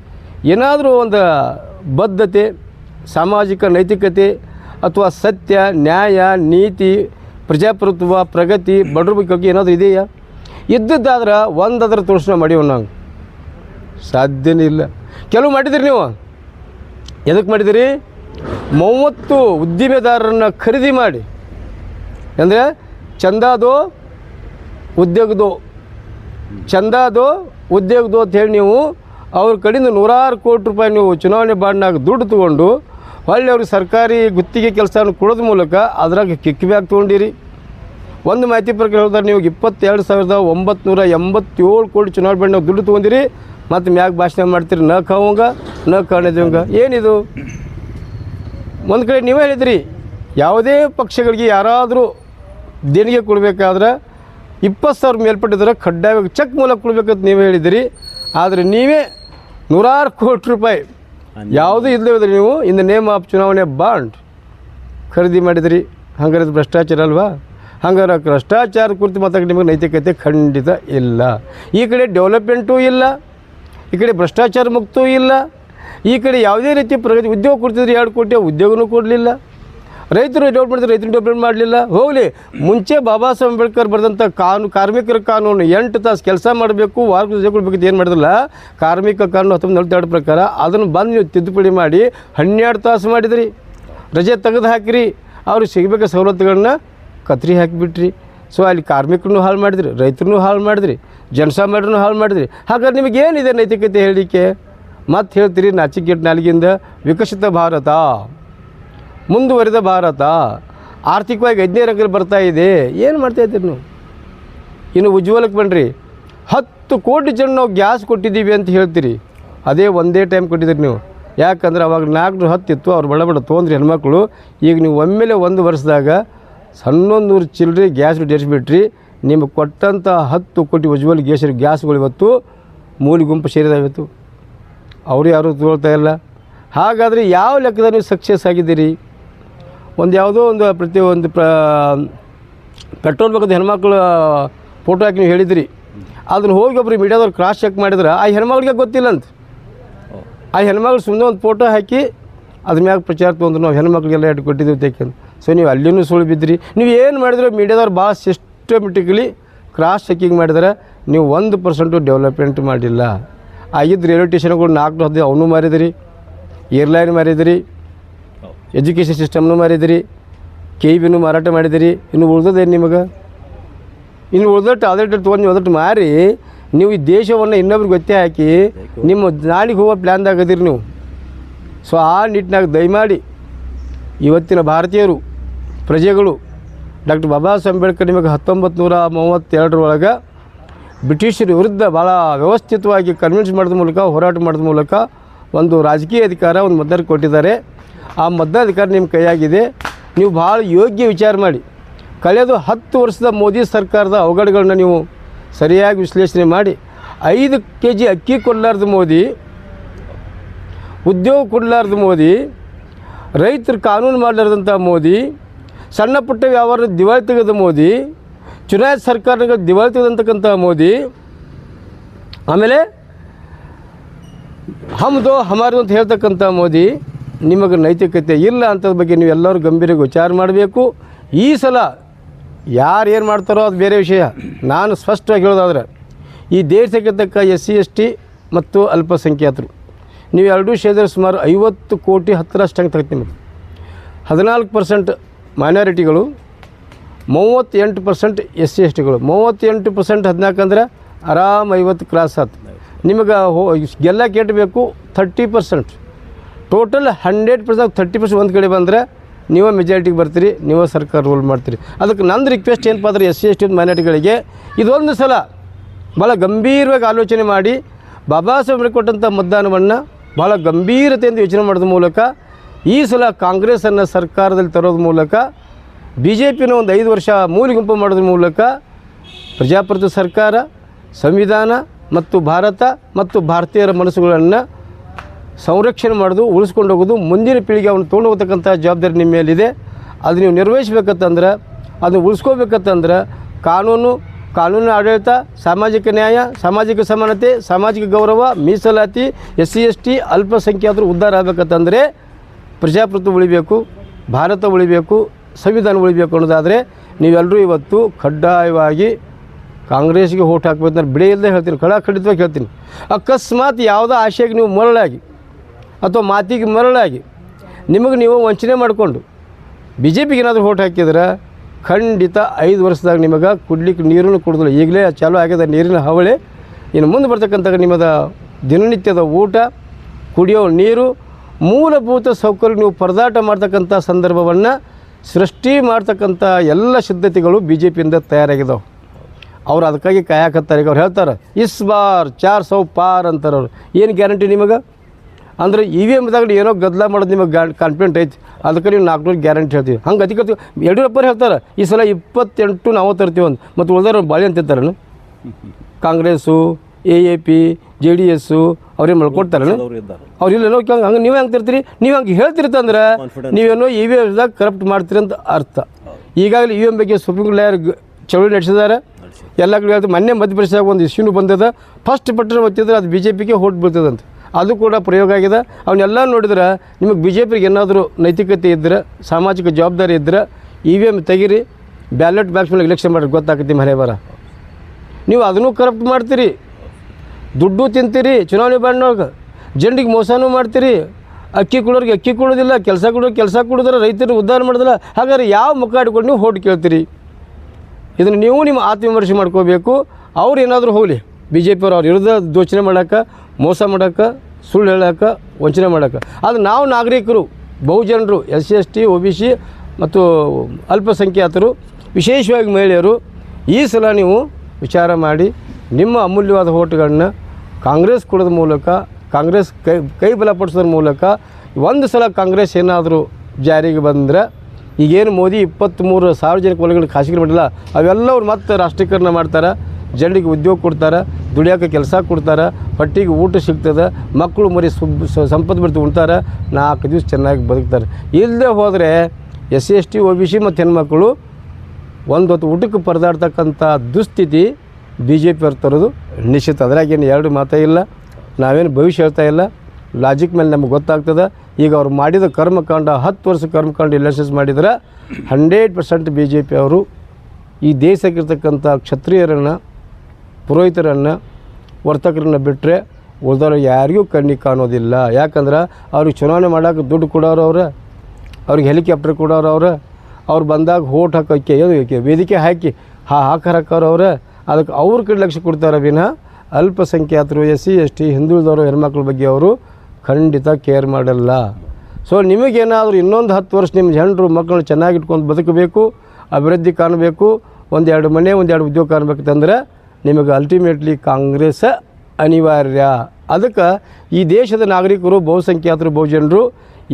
ಏನಾದರೂ ಒಂದು ಬದ್ಧತೆ, ಸಾಮಾಜಿಕ ನೈತಿಕತೆ ಅಥವಾ ಸತ್ಯ, ನ್ಯಾಯ, ನೀತಿ, ಪ್ರಜಾಪ್ರಭುತ್ವ, ಪ್ರಗತಿ ಬಡ್ರ ಬಗ್ಗೆ ಏನಾದರೂ ಇದೆಯಾ? ಇದ್ದದ್ದಾದ್ರೆ ಒಂದಾದ್ರೆ ತೋರಿಸ್ನ ಮಾಡೀವಿ ನಾವು ಸಾಧ್ಯನೇ ಇಲ್ಲ. ಕೆಲವು ಮಾಡಿದಿರಿ ನೀವು? ಎದಕ್ಕೆ ಮಾಡಿದಿರಿ? ಮೂವತ್ತು ಉದ್ದಿಮೆದಾರರನ್ನು ಖರೀದಿ ಮಾಡಿ. ಅಂದರೆ ಚಂದಾದೋ ಉದ್ಯೋಗದೋ ಚಂದಾದೋ ಉದ್ಯೋಗದೋ ಅಂತ ಹೇಳಿ ನೀವು ಅವ್ರ ಕಡೆಯಿಂದ ನೂರಾರು ಕೋಟಿ ರೂಪಾಯಿ ನೀವು ಚುನಾವಣೆ ಬಾಂಡ್ನಾಗ ದುಡ್ಡು ತೊಗೊಂಡು ಹೊಳ್ಳಿ ಅವ್ರಿಗೆ ಸರ್ಕಾರಿ ಗುತ್ತಿಗೆ ಕೆಲಸವನ್ನು ಕೊಡೋದ್ ಮೂಲಕ ಅದ್ರಾಗ ಕಿಕ್ ಬ್ಯಾಕ್ ತೊಗೊಂಡಿರಿ. ಒಂದು ಮಾಹಿತಿ ಪ್ರಕಾರ ಹೇಳಿದ್ರೆ ನೀವು ಇಪ್ಪತ್ತೆರಡು ಸಾವಿರದ ಒಂಬತ್ತು ಎಂಬತ್ತೇಳು ಕೋಟಿ ಚುನಾವಣೆ ನಾವು ದುಡ್ಡು ತೊಗೊಂಡಿರಿ. ಮತ್ತು ಮ್ಯಾಗ ಭಾಷಣ ಮಾಡ್ತೀರಿ, ನ ಕವಂಗ ನ ಕಾಣದಂಗ ಏನಿದು? ಒಂದು ಕಡೆ ನೀವೇ ಹೇಳಿದ್ರಿ, ಯಾವುದೇ ಪಕ್ಷಗಳಿಗೆ ಯಾರಾದರೂ ದೇಣಿಗೆ ಕೊಡಬೇಕಾದ್ರೆ ಇಪ್ಪತ್ತು ಸಾವಿರ ಮೇಲ್ಪಟ್ಟಿದ್ರೆ ಕಡ್ಡಾಯವಾಗಿ ಚೆಕ್ ಮೂಲಕ ಕೊಡಬೇಕಂತ ನೀವೇ ಹೇಳಿದಿರಿ. ಆದರೆ ನೀವೇ ನೂರಾರು ಕೋಟಿ ರೂಪಾಯಿ ಯಾವುದೂ ಇಲ್ಲದೆ ನೀವು ಇನ್ ದ ನೇಮ್ ಆಫ್ ಚುನಾವಣೆ ಬಾಂಡ್ ಖರೀದಿ ಮಾಡಿದ್ರಿ, ಹಂಗಾರೆ ಭ್ರಷ್ಟಾಚಾರ ಅಲ್ವಾ? ಹಂಗಾರೆ ಭ್ರಷ್ಟಾಚಾರ ಕುರಿತು ಮಾತಾಡಿ ನಿಮಗೆ ನೈತಿಕತೆ ಖಂಡಿತ ಇಲ್ಲ. ಈ ಕಡೆ ಡೆವಲಪ್ಮೆಂಟೂ ಇಲ್ಲ, ಈ ಕಡೆ ಭ್ರಷ್ಟಾಚಾರ ಮುಕ್ತೂ ಇಲ್ಲ, ಈ ಕಡೆ ಯಾವುದೇ ರೀತಿ ಪ್ರಗತಿ ಉದ್ಯೋಗ ಕೊಡ್ತಿದ್ರೆ ಎರಡು ಕೋಟಿ, ಉದ್ಯೋಗನೂ ಕೊಡಲಿಲ್ಲ. ರೈತರು ಡೌಟ್ ಮಾಡಿದ್ರೆ ರೈತರು ಡೌಟ್ ಮಾಡಲಿಲ್ಲ. ಹೋಗಲಿ, ಮುಂಚೆ ಬಾಬಾ ಸಾಹೇಬ್ ಅಂಬೇಡ್ಕರ್ ಬರೆದಂಥ ಕಾನೂನು ಕಾರ್ಮಿಕರ ಕಾನೂನು ಎಂಟು ತಾಸು ಕೆಲಸ ಮಾಡಬೇಕು, ವಾರಕ್ಕೆ ರಜೆ ಕೊಡ್ಬೇಕು ಏನು ಮಾಡಿದ್ರಲ್ಲ? ಕಾರ್ಮಿಕ ಕಾನೂನು ಹತ್ತೊಂಬತ್ತು ನಲವತ್ತೆರಡು ಪ್ರಕಾರ ಅದನ್ನು ಬಂದು ನೀವು ತಿದ್ದುಪಡಿ ಮಾಡಿ, ಹನ್ನೆರಡು ತಾಸು ಮಾಡಿದ್ರಿ. ರಜೆ ತೆಗೆದು ಹಾಕಿರಿ. ಅವ್ರಿಗೆ ಸಿಗಬೇಕಾದ ಸವಲತ್ತುಗಳನ್ನ ಕತ್ರಿ ಹಾಕಿಬಿಟ್ರಿ. ಸೊ ಅಲ್ಲಿ ಕಾರ್ಮಿಕರನ್ನು ಹಾಳು ಮಾಡಿದ್ರಿ, ರೈತರನ್ನು ಹಾಳು ಮಾಡಿದ್ರಿ, ಜನಸಾಮಾನ್ಯರನ್ನು ಹಾಳು ಮಾಡಿದ್ರಿ. ಹಾಗಾದ್ರೆ ನಿಮಗೇನಿದೆ ನೈತಿಕತೆ ಹೇಳಲಿಕ್ಕೆ ಮತ್ತೆ ಹೇಳ್ತೀರಿ ನಾಚಿಕೆಟ್ ನಾಲಿಗೆಯಿಂದ ವಿಕಸಿತ ಭಾರತ. ಮುಂದುವರಿದ ಭಾರತ, ಆರ್ಥಿಕವಾಗಿ ಐದನೇ ರಂಗಲ್ಲಿ ಬರ್ತಾ ಇದೆ. ಏನು ಮಾಡ್ತಾ ಇದ್ದೀರಿ ನೀವು? ಇನ್ನು ಉಜ್ವಲಕ್ಕೆ ಬನ್ನಿರಿ ಹತ್ತು ಕೋಟಿ ಜನ ನಾವು ಗ್ಯಾಸ್ ಕೊಟ್ಟಿದ್ದೀವಿ ಅಂತ ಹೇಳ್ತೀರಿ. ಅದೇ ಒಂದೇ ಟೈಮ್ ಕೊಟ್ಟಿದ್ದೀರಿ ನೀವು. ಯಾಕಂದ್ರೆ ಅವಾಗ ನಾಲ್ಕು ಹತ್ತು ಇತ್ತು, ಅವ್ರು ಬಡ ಬಡ ತೊಗೊಂಡ್ರಿ ಹೆಣ್ಮಕ್ಳು. ಈಗ ನೀವು ಒಮ್ಮೆಲೆ ಒಂದು ವರ್ಷದಾಗ ಹನ್ನೊಂದು ನೂರು ಚಿಲ್ಲರೆ ಗ್ಯಾಸ್ ಜರಿಸ್ಬಿಟ್ರಿ ನಿಮಗೆ ಕೊಟ್ಟಂಥ ಹತ್ತು ಕೋಟಿ ಉಜ್ವಲ ಗ್ಯಾಸ್ ಗ್ಯಾಸ್ಗಳು ಇವತ್ತು ಮೂಲಿ ಗುಂಪು ಸೇರಿದಾವೆ ಇವತ್ತು. ಅವರು ಯಾರೂ ತಗೊಳ್ತಾ ಇಲ್ಲ. ಹಾಗಾದರೆ ಯಾವ ಲೆಕ್ಕದಲ್ಲಿ ನೀವು ಸಕ್ಸಸ್ ಆಗಿದ್ದೀರಿ? ಒಂದು ಯಾವುದೋ ಒಂದು ಪ್ರತಿ ಒಂದು ಪ್ರ, ಪೆಟ್ರೋಲ್ ಬೇಕಾದ ಹೆಣ್ಮಕ್ಳು ಫೋಟೋ ಹಾಕಿ ನೀವು ಹೇಳಿದ್ರಿ. ಅದನ್ನು ಹೋಗಿ ಒಬ್ರು ಮೀಡಿಯಾದವ್ರು ಕ್ರಾಸ್ ಚೆಕ್ ಮಾಡಿದ್ರೆ, ಆ ಹೆಣ್ಮಗಳಿಗೆ ಗೊತ್ತಿಲ್ಲ ಅಂತ ಆ ಹೆಣ್ಮಗಳು ಸುಮ್ಮನೆ ಒಂದು ಫೋಟೋ ಹಾಕಿ, ಅದ್ರ ಮ್ಯಾಗ ಪ್ರಚಾರ ತೊಗೊಂಡು ನಾವು ಹೆಣ್ಮಕ್ಳಿಗೆಲ್ಲ ಇಟ್ಟು ಕೊಟ್ಟಿದ್ದೀವಿ ಸೊ ನೀವು ಅಲ್ಲಿನೂ ಸುಳ್ಳು ಬಿದ್ದಿರಿ. ನೀವು ಏನು ಮಾಡಿದ್ರೆ ಮೀಡಿಯಾದವ್ರು ಭಾಳ ಸಿಸ್ಟಮೆಟಿಕಲಿ ಕ್ರಾಸ್ ಚೆಕಿಂಗ್ ಮಾಡಿದ್ರೆ. ನೀವು ಒಂದು ಪರ್ಸೆಂಟು ಡೆವಲಪ್ಮೆಂಟ್ ಮಾಡಿಲ್ಲ. ಆಗಿದ್ದು ರೈಲ್ವೆ ಸ್ಟೇಷನ್ಗಳು ನಾಲ್ಕು ಹದ್ದು ಅವನು ಮಾರಿದಿರಿ ಏರ್ಲೈನ್ ಮಾರಿದಿರಿ ಎಜುಕೇಷನ್ ಸಿಸ್ಟಮ್ನು ಮಾರಿದಿರಿ ಕೆ ಬಿನೂ ಮಾರಾಟ ಮಾಡಿದಿರಿ ಇನ್ನು ಉಳ್ದದೇನು ನಿಮಗೆ? ಇನ್ನು ಉಳ್ದಟ್ಟು ಅದಟ್ಟು ತೊಗೊಂಡು ಅದಟ್ಟು ಮಾರಿ, ನೀವು ಈ ದೇಶವನ್ನು ಇನ್ನೊಬ್ರಿಗೆ ಗೊತ್ತೇ ಹಾಕಿ, ನಿಮ್ಮ ನಾಳೆಗೆ ಹೋಗೋ ಪ್ಲ್ಯಾನ್ದಾಗ ಅದೀರಿ ನೀವು. ಸೊ ಆ ನಿಟ್ಟಿನಾಗ ದಯಮಾಡಿ ಇವತ್ತಿನ ಭಾರತೀಯರು, ಪ್ರಜೆಗಳು, ಡಾಕ್ಟರ್ ಬಾಬಾ ಸಾಹೇಬ್ ಅಂಬೇಡ್ಕರ್ ನಿಮಗೆ ಹತ್ತೊಂಬತ್ತು ನೂರ ಮೂವತ್ತೆರಡರೊಳಗೆ ಬ್ರಿಟಿಷರ ವಿರುದ್ಧ ಭಾಳ ವ್ಯವಸ್ಥಿತವಾಗಿ ಕನ್ವಿನ್ಸ್ ಮಾಡಿದ ಮೂಲಕ, ಹೋರಾಟ ಮಾಡಿದ ಮೂಲಕ ಒಂದು ರಾಜಕೀಯ ಅಧಿಕಾರ, ಒಂದು ಮತದಾರ ಕೊಟ್ಟಿದ್ದಾರೆ. ಆ ಮತಾಧಿಕಾರ ನಿಮ್ಮ ಕೈಯಾಗಿದೆ. ನೀವು ಭಾಳ ಯೋಗ್ಯ ವಿಚಾರ ಮಾಡಿ. ಕಳೆದ ಹತ್ತು ವರ್ಷದ ಮೋದಿ ಸರ್ಕಾರದ ಅವಘಡಗಳನ್ನ ನೀವು ಸರಿಯಾಗಿ ವಿಶ್ಲೇಷಣೆ ಮಾಡಿ. ಐದು ಕೆ ಜಿ ಅಕ್ಕಿ ಕೊಡಲಾರ್ದು ಮೋದಿ, ಉದ್ಯೋಗ ಕೊಡಲಾರ್ದು ಮೋದಿ, ರೈತರು ಕಾನೂನು ಮಾಡಲಾರ್ದಂಥ ಮೋದಿ, ಸಣ್ಣ ಪುಟ್ಟ ವ್ಯವಹಾರ ದಿವಾಳಿ ತೆಗೆದ ಮೋದಿ, ಚುನಾಯಿತ ಸರ್ಕಾರಕ್ಕೆ ದಿವಾಳಿ ತೆಗೆದಂತಕ್ಕಂಥ ಮೋದಿ, ಆಮೇಲೆ ಹಮ್ದೋ ಹಮಾರು ಅಂತ ಹೇಳ್ತಕ್ಕಂಥ ಮೋದಿ ನಿಮಗೆ ನೈತಿಕತೆ ಇಲ್ಲ ಅಂಥದ್ರ ಬಗ್ಗೆ ನೀವು ಎಲ್ಲರೂ ಗಂಭೀರವಾಗಿ ವಿಚಾರ ಮಾಡಬೇಕು. ಈ ಸಲ ಯಾರು ಏನು ಮಾಡ್ತಾರೋ ಅದು ಬೇರೆ ವಿಷಯ. ನಾನು ಸ್ಪಷ್ಟವಾಗಿ ಹೇಳೋದಾದ್ರೆ, ಈ ದೇಶಕ್ಕೆ ತಕ್ಕ ಎಸ್ ಸಿ ಎಸ್ ಟಿ ಮತ್ತು ಅಲ್ಪಸಂಖ್ಯಾತರು. ನೀವು ಎರಡೂ ಸೇರಿದ್ರೆ ಸುಮಾರು ಐವತ್ತು ಕೋಟಿ ಹತ್ತರಷ್ಟು ಹಂಗೆ ತಗ್ತೀನಿ ನಿಮಗೆ. ಹದಿನಾಲ್ಕು ಪರ್ಸೆಂಟ್ ಮೈನಾರಿಟಿಗಳು ಮೂವತ್ತೆಂಟು ಪರ್ಸೆಂಟ್ ಎಸ್ ಸಿ ಎಸ್ ಟಿಗಳು ಮೂವತ್ತೆಂಟು ಪರ್ಸೆಂಟ್ ಹದಿನಾಲ್ಕು ಅಂದ್ರೆ ಆರಾಮ್ ಐವತ್ತು ಕ್ರಾಸ್ ಆಯ್ತು ನಿಮಗೆ ಹೋ ಗೆಲ್ಲ ಕೆಟ್ಟಬೇಕು thirty percent total hundred percent thirty percent ಒಂದು ಕಡೆ ಬಂದರೆ ನೀವೇ ಮೆಜಾರಿಟಿಗೆ ಬರ್ತೀರಿ, ನೀವೇ ಸರ್ಕಾರ ರೂಲ್ ಮಾಡ್ತೀರಿ. ಅದಕ್ಕೆ ನಂದು ರಿಕ್ವೆಸ್ಟ್ ಏನಪ್ಪ ಅಂದರೆ ಎಸ್ ಸಿ, ಎಸ್ ಟಿ ಮೈನಾರಿಟಿಗಳಿಗೆ ಇದೊಂದು ಸಲ ಭಾಳ ಗಂಭೀರವಾಗಿ ಆಲೋಚನೆ ಮಾಡಿ ಬಾಬಾ ಸಾಹೇಬ್ ಕೊಟ್ಟಂಥ ಮತದಾನವನ್ನು ಭಾಳ ಗಂಭೀರತೆಯಿಂದ ಯೋಚನೆ ಮಾಡೋದ್ರ ಮೂಲಕ ಈ ಸಲ ಕಾಂಗ್ರೆಸ್ಸನ್ನು ಸರ್ಕಾರದಲ್ಲಿ ತರೋದ್ರ ಮೂಲಕ ಬಿ ಜೆ ಪಿನ ಒಂದು ಐದು ವರ್ಷ ಮೂಲಿಗುಂಪು ಮಾಡೋದ್ರ ಮೂಲಕ ಪ್ರಜಾಪ್ರಭುತ್ವ ಸರ್ಕಾರ, ಸಂವಿಧಾನ ಮತ್ತು ಭಾರತ ಮತ್ತು ಭಾರತೀಯರ ಮನಸ್ಸುಗಳನ್ನು ಸಂರಕ್ಷಣೆ ಮಾಡೋದು, ಉಳಿಸ್ಕೊಂಡು ಹೋಗೋದು, ಮುಂದಿನ ಪೀಳಿಗೆ ಅವನು ತೊಗೊಂಡು ಹೋಗ್ತಕ್ಕಂಥ ಜವಾಬ್ದಾರಿ ನಿಮ್ಮ ಮೇಲಿದೆ. ಅದು ನೀವು ನಿರ್ವಹಿಸ್ಬೇಕಂತಂದ್ರೆ, ಅದನ್ನು ಉಳಿಸ್ಕೋಬೇಕಂತಂದ್ರೆ ಕಾನೂನು ಕಾನೂನು ಆಡಳಿತ, ಸಾಮಾಜಿಕ ನ್ಯಾಯ, ಸಾಮಾಜಿಕ ಸಮಾನತೆ, ಸಾಮಾಜಿಕ ಗೌರವ, ಮೀಸಲಾತಿ, ಎಸ್ ಸಿ, ಎಸ್ ಟಿ, ಅಲ್ಪಸಂಖ್ಯಾತರು ಉದ್ಧಾರ ಆಗಬೇಕಂತಂದರೆ ಪ್ರಜಾಪ್ರಭುತ್ವ ಉಳಿಬೇಕು, ಭಾರತ ಉಳಿಬೇಕು, ಸಂವಿಧಾನ ಉಳಿಬೇಕು ಅನ್ನೋದಾದರೆ ನೀವೆಲ್ಲರೂ ಇವತ್ತು ಕಡ್ಡಾಯವಾಗಿ ಕಾಂಗ್ರೆಸ್ಗೆ ಓಟ್ ಹಾಕ್ಬೇಕಂದ್ರೆ ನಾನು ಹೇಳ್ತೀನಿ ಕಳ ಖಂಡಿತವಾಗಿ ಹೇಳ್ತೀನಿ. ಅಕಸ್ಮಾತ್ ಯಾವುದೋ ಆಶೆಗೆ ನೀವು ಮರಳಾಗಿ ಅಥವಾ ಮಾತಿಗೆ ಮರಳಾಗಿ ನಿಮಗೆ ನೀವು ವಂಚನೆ ಮಾಡಿಕೊಂಡು ಬಿ ಜೆ ಪಿಗೆ ಏನಾದರೂ ಓಟ್ ಹಾಕಿದ್ರೆ ಖಂಡಿತ ಐದು ವರ್ಷದಾಗ ನಿಮಗೆ ಕುಡ್ಲಿಕ್ಕೆ ನೀರನ್ನು ಕುಡಿದಿಲ್ಲ. ಈಗಲೇ ಚಾಲೂ ಆಗಿದೆ ನೀರಿನ ಹವಳಿ. ಇನ್ನು ಮುಂದೆ ಬರ್ತಕ್ಕಂಥ ನಿಮ್ಮದ ದಿನನಿತ್ಯದ ಊಟ, ಕುಡಿಯೋ ನೀರು, ಮೂಲಭೂತ ಸೌಕರ್ಯ ನೀವು ಪರದಾಟ ಮಾಡ್ತಕ್ಕಂಥ ಸಂದರ್ಭವನ್ನು ಸೃಷ್ಟಿ ಮಾಡ್ತಕ್ಕಂಥ ಎಲ್ಲ ಸಿದ್ಧತೆಗಳು ಬಿ ಜೆ ಪಿಯಿಂದ ತಯಾರಾಗಿದ್ದಾವೆ ಅವ್ರು ಅದಕ್ಕಾಗಿ ಕಾಯಕತ್ತಾರೆ. ಅವ್ರು ಹೇಳ್ತಾರೆ, ಇಸ್ ಬಾರ್, ಚಾರ್ ಸೌ ಪಾರ್ ಅಂತಾರೆ ಏನು ಗ್ಯಾರಂಟಿ ನಿಮಗೆ? ಅಂದ್ರೆ ಇ ವಿ ಎಮ್ದಾಗ ಏನೋ ಗದ್ದಲ ಮಾಡೋದು ನಿಮಗೆ ಗ್ಯಾ ಕಾನ್ಫಿಡೆಂಟ್ ಐತಿ. ಅದಕ್ಕೆ ನೀವು ನಾಲ್ಕುನೂರು ಗ್ಯಾರಂಟಿ ಹೇಳ್ತೀವಿ. ಹಂಗೆ ಅದಕ್ಕೆ ಯಡಿಯೂರಪ್ಪರು ಹೇಳ್ತಾರೆ ಈ ಸಲ ಇಪ್ಪತ್ತೆಂಟು ನಾವು ತರ್ತೀವಿ ಒಂದು ಮತ್ತು ಉಳಿದವ್ರು ಬಾಳೆ ಅಂತಿರ್ತಾರನು Congress A A P J D S ಅವ್ರೇನು ಮಾಡ್ಕೊಡ್ತಾರನು ಅವರು ಇಲ್ಲೇನೋ ಹಂಗೆ ನೀವು ಹೆಂಗೆ ತಿರ್ತೀರಿ? ನೀವು ಹಂಗೆ ಹೇಳ್ತಿರ್ತಂದ್ರೆ ನೀವೇನೋ ಇ ವಿ ಎಮ್ದಾಗ ಕರಪ್ಟ್ ಮಾಡ್ತೀರಿ ಅಂತ ಅರ್ಥ. ಈಗಾಗಲೇ ಇ ವಿ ಎಂ ಬಗ್ಗೆ ಸುಪ್ರೀಂ ಕೋರ್ಟ್ ಲಾಯರ್ ಚಳವಳಿ ನಡೆಸಿದ್ದಾರೆ. ಎಲ್ಲ ಕಡೆ ಮೊನ್ನೆ ಮಧ್ಯಪ್ರದೇಶದಾಗ ಒಂದು ಇಶ್ಯೂನು ಬಂದದ. ಫಸ್ಟ್ ಪಟ್ಟಣ ಒತ್ತಿದ್ರೆ ಅದು ಬಿ ಜೆ ಪಿಗೆ ಹೋಟ್ ಬೀಳ್ತದಂತೆ ಅದು ಕೂಡ ಪ್ರಯೋಗ ಆಗಿದೆ. ಅವನ್ನೆಲ್ಲ ನೋಡಿದ್ರೆ ನಿಮಗೆ ಬಿ ಜೆ ಪಿಗೆ ಏನಾದರೂ ನೈತಿಕತೆ ಇದ್ದರೆ ಸಾಮಾಜಿಕ ಜವಾಬ್ದಾರಿ ಇದ್ದರೆ ಇ ವಿ ಎಂ ತೆಗೀರಿ ಬ್ಯಾಲೆಟ್ ಬಾಕ್ಸ್ ಮೇಲೆ ಎಲೆಕ್ಷನ್ ಮಾಡಿ ಗೊತ್ತಾಕತಿ ಮನೆ ಬರ ನೀವು ಅದನ್ನು ಕರಪ್ಟ್ ಮಾಡ್ತೀರಿ. ದುಡ್ಡು ತಿಂತೀರಿ, ಚುನಾವಣೆ ಬಾಂಡ್ನೊಳಗೆ. ಜನರಿಗೆ ಮೋಸನೂ ಮಾಡ್ತೀರಿ. ಅಕ್ಕಿ ಕೊಡೋರಿಗೆ ಅಕ್ಕಿ ಕೊಡೋದಿಲ್ಲ, ಕೆಲಸ ಕೊಡೋರು ಕೆಲಸ ಕೊಡೋದಿಲ್ಲ ರೈತರು ಉದ್ಧಾರ ಮಾಡೋದಿಲ್ಲ. ಹಾಗಾದ್ರೆ ಯಾವ ಮುಖ ಹಿಡ್ಕೊಂಡು ನೀವು ಹೋಟ್ ಕೇಳ್ತೀರಿ? ಇದನ್ನು ನೀವು ನಿಮ್ಮ ಆತ್ಮವಿಮರ್ಶೆ ಮಾಡ್ಕೋಬೇಕು. ಅವ್ರು ಏನಾದರೂ ಹೋಗಲಿ. ಬಿ ಜೆ ಪಿಯವ್ರು ಅವ್ರ ವಿರುದ್ಧ ದೋಚನೆ ಮಾಡೋಕೆ ಮೋಸ ಮಾಡೋಕೆ ಸುಳ್ಳು ಹೇಳೋಕೆ ವಂಚನೆ ಮಾಡೋಕೆ ಅದು ನಾವು ನಾಗರಿಕರು, ಬಹುಜನರು S C S T O B C ಮತ್ತು ಅಲ್ಪಸಂಖ್ಯಾತರು, ವಿಶೇಷವಾಗಿ ಮಹಿಳೆಯರು, ಈ ಸಲ ನೀವು ವಿಚಾರ ಮಾಡಿ ನಿಮ್ಮ ಅಮೂಲ್ಯವಾದ ಓಟ್ಗಳನ್ನ ಕಾಂಗ್ರೆಸ್ ಕೊಡೋದ್ರ ಮೂಲಕ, ಕಾಂಗ್ರೆಸ್ ಕೈ ಕೈ ಬಲಪಡಿಸೋದ್ರ ಮೂಲಕ ಒಂದು ಸಲ ಕಾಂಗ್ರೆಸ್ ಏನಾದರೂ ಜಾರಿಗೆ ಬಂದರೆ, ಈಗೇನು ಮೋದಿ ಇಪ್ಪತ್ತ್ಮೂರು ಸಾರ್ವಜನಿಕ ವಲಯಗಳು ಖಾಸಗಿ ಮಾಡಿಲ್ಲ ಅವೆಲ್ಲ ಅವ್ರು ಮತ್ತೆ ರಾಷ್ಟ್ರೀಕರಣ ಮಾಡ್ತಾರೆ. ಜನರಿಗೆ ಉದ್ಯೋಗ ಕೊಡ್ತಾರೆ ದುಡಿಯೋಕೆ ಕೆಲಸ ಕೊಡ್ತಾರೆ, ಹೊಟ್ಟಿಗೆ ಊಟ ಸಿಗ್ತದೆ, ಮಕ್ಕಳು ಮರಿ ಸಂಪತ್ತು ಬಿಡ್ತು ಉಣ್ತಾರೆ, ನಾಲ್ಕು ದಿವಸ ಚೆನ್ನಾಗಿ ಬದುಕ್ತಾರೆ. ಇಲ್ಲದೆ ಹೋದರೆ S C S T, O B C ಮತ್ತು ಹೆಣ್ಮಕ್ಳು ಒಂದು ಹೊತ್ತು ಊಟಕ್ಕೆ ಪರದಾಡ್ತಕ್ಕಂಥ ದುಸ್ಥಿತಿ ಬಿ ಜೆ ಪಿ ಅವ್ರು ತರೋದು ನಿಶ್ಚಿತ. ಅದ್ರಾಗೇನು ಎರಡು ಮಾತೇ ಇಲ್ಲ, ನಾವೇನು ಭವಿಷ್ಯ ಹೇಳ್ತಾ ಇಲ್ಲ. ಲಾಜಿಕ್ ಮೇಲೆ ನಮ್ಗೆ ಗೊತ್ತಾಗ್ತದೆ. ಈಗ ಅವ್ರು ಮಾಡಿದ ಕರ್ಮಕಾಂಡ, ಹತ್ತು ವರ್ಷ ಕರ್ಮಕಾಂಡ ಎಲೆಕ್ಷನ್ಸ್ ಮಾಡಿದ್ರೆ hundred percent B J P ಅವರು ಈ ದೇಶಕ್ಕಿರ್ತಕ್ಕಂಥ ಕ್ಷತ್ರಿಯರನ್ನು ಪುರೋಹಿತರನ್ನು, ವರ್ತಕರನ್ನ ಬಿಟ್ಟರೆ ಉಳಿದವ್ರು ಯಾರಿಗೂ ಕಣ್ಣಿಗೆ ಕಾಣೋದಿಲ್ಲ. ಯಾಕಂದ್ರೆ ಅವ್ರಿಗೆ ಚುನಾವಣೆ ಮಾಡೋಕೆ ದುಡ್ಡು ಕೊಡೋರು ಅವ್ರೆ, ಅವ್ರಿಗೆ ಹೆಲಿಕಾಪ್ಟರ್ ಕೊಡೋರು ಅವ್ರೆ, ಅವ್ರು ಬಂದಾಗ ಹೋಟ್ ಹಾಕೋಕ್ಕೆ ಏನು ವೇದಿಕೆ ಹಾಕಿ ಹಾ ಹಾಕರ್ ಹಾಕೋರು ಅವ್ರೆ, ಅದಕ್ಕೆ ಅವ್ರ ಕಡೆ ಲಕ್ಷ್ಯ ಕೊಡ್ತಾರೆ ವಿನ ಅಲ್ಪಸಂಖ್ಯಾತರು ಎಸ್ ಸಿ ಎಸ್ ಟಿ ಹಿಂದುಳಿದವರು, ಹೆಣ್ಮಕ್ಳ ಬಗ್ಗೆ ಅವರು ಖಂಡಿತ ಕೇರ್ ಮಾಡಲ್ಲ. ಸೊ ನಿಮಗೇನಾದರೂ ಇನ್ನೊಂದು ಹತ್ತು ವರ್ಷ ನಿಮ್ಮ ಜನರು ಮಕ್ಕಳನ್ನ ಚೆನ್ನಾಗಿ ಇಟ್ಕೊಂಡು ಬದುಕಬೇಕು, ಅಭಿವೃದ್ಧಿ ಕಾಣಬೇಕು, ಒಂದೆರಡು ಮನೆ, ಒಂದೆರಡು ಉದ್ಯೋಗ ಕಾಣಬೇಕಂತಂದ್ರೆ ನಿಮಗೆ ಅಲ್ಟಿಮೇಟ್ಲಿ ಕಾಂಗ್ರೆಸ್ ಅನಿವಾರ್ಯ. ಅದಕ್ಕೆ ಈ ದೇಶದ ನಾಗರಿಕರು, ಬಹುಸಂಖ್ಯಾತರು, ಬಹುಜನರು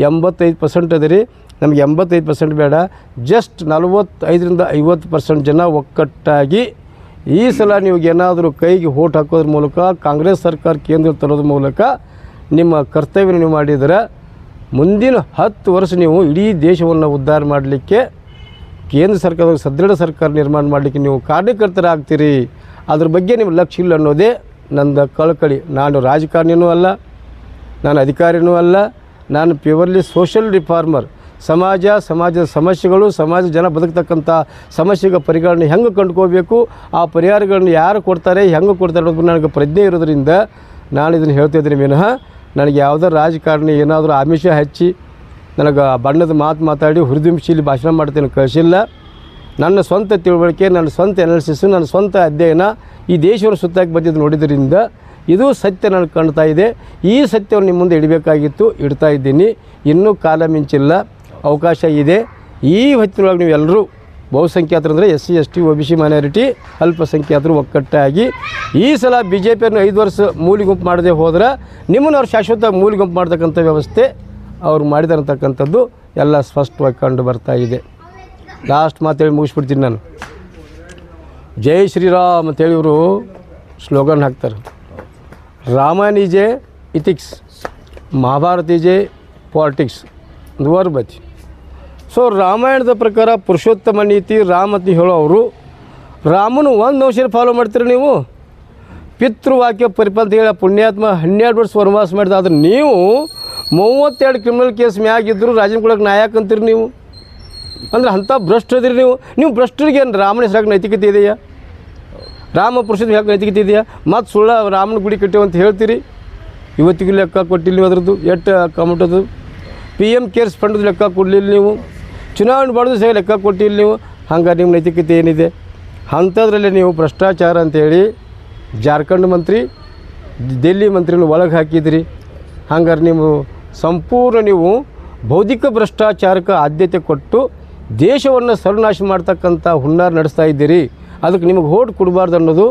ಎಂಬತ್ತೈದು ಪರ್ಸೆಂಟ್ ಅದರಿ. ನಮಗೆ ಎಂಬತ್ತೈದು ಪರ್ಸೆಂಟ್ ಬೇಡ. ಜಸ್ಟ್ ನಲವತ್ತೈದರಿಂದ ಐವತ್ತು ಪರ್ಸೆಂಟ್ ಜನ ಒಕ್ಕಟ್ಟಾಗಿ ಈ ಸಲ ನೀವು ಏನಾದರೂ ಕೈಗೆ ಓಟ್ ಹಾಕೋದ್ರ ಮೂಲಕ, ಕಾಂಗ್ರೆಸ್ ಸರ್ಕಾರ ಕೇಂದ್ರ ತರೋದ್ರ ಮೂಲಕ ನಿಮ್ಮ ಕರ್ತವ್ಯ ನೀವು ಮಾಡಿದರೆ ಮುಂದಿನ ಹತ್ತು ವರ್ಷ ನೀವು ಇಡೀ ದೇಶವನ್ನು ಉದ್ಧಾರ ಮಾಡಲಿಕ್ಕೆ, ಕೇಂದ್ರ ಸರ್ಕಾರದ ಸದೃಢ ಸರ್ಕಾರ ನಿರ್ಮಾಣ ಮಾಡಲಿಕ್ಕೆ ನೀವು ಕಾರ್ಯಕರ್ತರಾಗ್ತೀರಿ. ಅದ್ರ ಬಗ್ಗೆ ನಿಮ್ಮ ಲಕ್ಷ್ಯ ಇಲ್ಲ ಅನ್ನೋದೇ ನಂದು ಕಳಕಳಿ. ನಾನು ರಾಜಕಾರಣಿನೂ ಅಲ್ಲ, ನಾನು ಅಧಿಕಾರಿನೂ ಅಲ್ಲ, ನಾನು ಪ್ಯೂರ್ಲಿ ಸೋಷಲ್ ರಿಫಾರ್ಮರ್ ಸಮಾಜ, ಸಮಾಜದ ಸಮಸ್ಯೆಗಳು, ಸಮಾಜ ಜನ ಬದುಕ್ತಕ್ಕಂಥ ಸಮಸ್ಯೆಗಳ ಪರಿಹಾರನ ಹೆಂಗೆ ಕಂಡುಕೋಬೇಕು, ಆ ಪರಿಹಾರಗಳನ್ನು ಯಾರು ಕೊಡ್ತಾರೆ, ಹೆಂಗೆ ಕೊಡ್ತಾರೆ ಅನ್ನೋದು ನನಗೆ ಪ್ರಜ್ಞೆ ಇರೋದ್ರಿಂದ ನಾನು ಇದನ್ನು ಹೇಳ್ತಾ ಇದ್ದೀನಿ ವಿನಃ. ನನಗೆ ಯಾವುದೋ ರಾಜಕಾರಣಿ ಏನಾದರೂ ಆಮಿಷ ಹಚ್ಚಿ, ನನಗೆ ಬಣ್ಣದ ಮಾತು ಮಾತಾಡಿ ಹುರಿದುಂಬಿಸಿ ಭಾಷಣ ಮಾಡ್ತೀನಿ ಕಳಿಸಿಲ್ಲ. ನನ್ನ ಸ್ವಂತ ತಿಳುವಳಿಕೆ, ನನ್ನ ಸ್ವಂತ ಅನಾಲಿಸಿಸು ನನ್ನ ಸ್ವಂತ ಅಧ್ಯಯನ ಈ ದೇಶವನ್ನು ಸುತ್ತಾಗಿ ಬಂದಿದ್ದು ನೋಡಿದ್ರಿಂದ ಇದು ಸತ್ಯ ನನಗೆ ಕಾಣ್ತಾ ಇದೆ. ಈ ಸತ್ಯವನ್ನು ನಿಮ್ಮ ಮುಂದೆ ಇಡಬೇಕಾಗಿತ್ತು, ಇಡ್ತಾ ಇದ್ದೀನಿ. ಇನ್ನೂ ಕಾಲ ಮಿಂಚಿಲ್ಲ, ಅವಕಾಶ ಇದೆ. ಈ ಹೊತ್ತಿನೊಳಗೆ ನೀವು ಎಲ್ಲರೂ ಬಹುಸಂಖ್ಯಾತರು ಅಂದರೆ S C, S T O B C minority, ಅಲ್ಪಸಂಖ್ಯಾತರು ಒಕ್ಕಟ್ಟಾಗಿ ಈ ಸಲ ಬಿ ಜೆ ಪಿಯನ್ನು ಐದು ವರ್ಷ ಮೂಲಿ ಗುಂಪು ಮಾಡದೆ ಹೋದ್ರೆ ನಿಮ್ಮನ್ನು ಅವ್ರು ಶಾಶ್ವತ ಮೂಲಿ ಗುಂಪು ಮಾಡ್ತಕ್ಕಂಥ ವ್ಯವಸ್ಥೆ ಅವ್ರು ಮಾಡಿದಾರಂತಕ್ಕಂಥದ್ದು ಎಲ್ಲ ಸ್ಪಷ್ಟವಾಗಿ ಕಂಡು ಬರ್ತಾ ಇದೆ. ಲಾಸ್ಟ್ ಮಾತೇಳಿ ಮುಗಿಸ್ಬಿಡ್ತೀನಿ ನಾನು. ಜೈ ಶ್ರೀರಾಮ್ ಅಂತೇಳಿ ಇವರು ಸ್ಲೋಗನ್ ಹಾಕ್ತಾರೆ. Ramayana is ethics, Mahabharata is politics ಒಂದು ವರ್ಬ್ ಐತಿ ಸೊ ರಾಮಾಯಣದ ಪ್ರಕಾರ ಪುರುಷೋತ್ತಮ ನೀತಿ, ರಾಮ ಅಂತ ಹೇಳೋ ಅವರು, ರಾಮನು ಒಂದು ಅಂಶ ಫಾಲೋ ಮಾಡ್ತೀರಿ ನೀವು? ಪಿತೃವಾಕ್ಯ ಪರಿಪಂತ ಹೇಳ ಪುಣ್ಯಾತ್ಮ ಹನ್ನೆರಡು ವರ್ಷ ವನವಾಸ ಮಾಡಿದ, ಆದರೆ ನೀವು ಮೂವತ್ತೆರಡು ಕ್ರಿಮಿನಲ್ ಕೇಸ್ ಮ್ಯಾಗಿದ್ದರು ರಾಜನ ಕೊಡಕ್ಕೆ ನಾಯಕ ಅಂತೀರಿ ನೀವು? ಅಂದ್ರೆ ಅಂಥ ಭ್ರಷ್ಟ ಇದ್ರಿ ನೀವು. ನೀವು ಭ್ರಷ್ಟರಿಗೆ ಏನು ರಾಮನ ಹೆಸರಾಗ ನೈತಿಕತೆ ಇದೆಯಾ? ರಾಮ ಪುರುಷದ ಹೇಗೆ ನೈತಿಕತೆ ಇದೆಯಾ? ಮತ್ತು ಸುಳ್ಳ ರಾಮನ ಗುಡಿ ಕಟ್ಟೆವು ಅಂತ ಹೇಳ್ತೀರಿ? ಇವತ್ತಿಗೂ ಲೆಕ್ಕ ಕೊಟ್ಟಿಲ್ಲ ನೀವು ಅದ್ರದ್ದು ಎಷ್ಟು ಕಮಟದು ಪಿ ಎಂ ಕೇರ್ಸ್ ಫಂಡದ ಲೆಕ್ಕ ಕೊಡಲಿಲ್ಲ ನೀವು. ಚುನಾವಣೆ ಮಾಡೋದು ಸಹ ಲೆಕ್ಕ ಕೊಟ್ಟಿಲ್ಲ ನೀವು. ಹಂಗಾರೆ ನಿಮ್ಮ ನೈತಿಕತೆ ಏನಿದೆ? ಅಂಥದ್ರಲ್ಲಿ ನೀವು ಭ್ರಷ್ಟಾಚಾರ ಅಂತೇಳಿ ಜಾರ್ಖಂಡ್ ಮಂತ್ರಿ, ದೆಲ್ಲಿ ಮಂತ್ರಿನ ಒಳಗೆ ಹಾಕಿದ್ರಿ. ಹಂಗಾರೆ ನೀವು ಸಂಪೂರ್ಣ ನೀವು ಬೌದ್ಧಿಕ ಭ್ರಷ್ಟಾಚಾರಕ್ಕೆ ಆದ್ಯತೆ ಕೊಟ್ಟು ದೇಶವನ್ನು ಸರ್ವನಾಶ ಮಾಡ್ತಕ್ಕಂಥ ಹುನ್ನಾರ ನಡೆಸ್ತಾ ಇದ್ದೀರಿ. ಅದಕ್ಕೆ ನಿಮಗೆ ಓಟ್ ಕೊಡಬಾರ್ದು ಅನ್ನೋದು